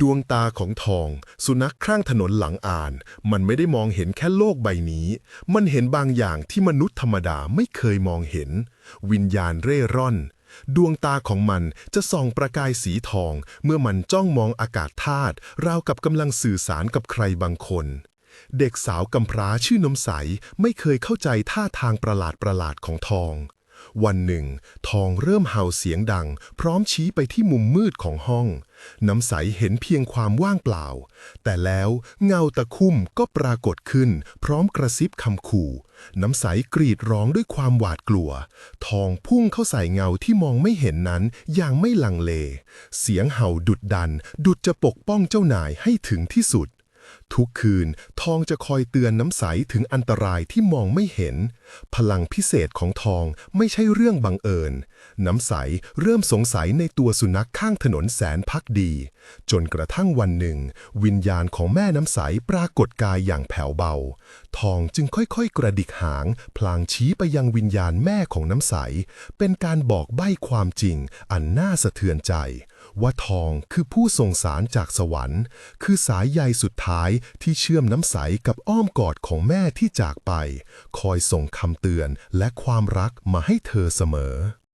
ดวงตาของทอง สุนัขข้างถนนหลังอ่าน มันไม่ได้มองเห็นแค่โลกใบนี้ มันเห็นบางอย่างที่มนุษย์ธรรมดาไม่เคยมองเห็น วิญญาณเร่ร่อน ดวงตาของมันจะส่องประกายสีทอง เมื่อมันจ้องมองอากาศธาตุราวกับกำลังสื่อสารกับใครบางคน เด็กสาวกำพร้าชื่อน้ำใสไม่เคยเข้าใจท่าทางประหลาดประหลาดของทอง วันหนึ่ง ทองเริ่มเห่าเสียงดัง พร้อมชี้ไปที่มุมมืดของห้อง น้ำใสเห็นเพียงความว่างเปล่า แต่แล้วเงาตะคุ่มก็ปรากฏขึ้น พร้อมกระซิบคำขู่ น้ำใสกรีดร้องด้วยความหวาดกลัว ทองพุ่งเข้าใส่เงาที่มองไม่เห็นนั้นอย่างไม่ลังเล เสียงเห่าดุดดัน ดุดจะปกป้องเจ้านายให้ถึงที่สุด ทุกคืนทองจะคอยเตือนน้ำใสถึงอันตรายที่มองไม่เห็น พลังพิเศษของทองไม่ใช่เรื่องบังเอิญ น้ำใสเริ่มสงสัยในตัวสุนัขข้างถนนแสนพักดี จนกระทั่งวันหนึ่ง วิญญาณของแม่น้ำใสปรากฏกายอย่างแผ่วเบา ทองจึงค่อยๆ กระดิกหาง พลางชี้ไปยังวิญญาณแม่ของน้ำใส เป็นการบอกใบ้ความจริงอันน่าสะเทือนใจ ว่าทองคือผู้ส่งสารจากสวรรค์ คือสายใยสุดท้ายที่เชื่อมน้ำใสกับอ้อมกอดของแม่ที่จากไป คอยส่งคำเตือนและความรักมาให้เธอเสมอ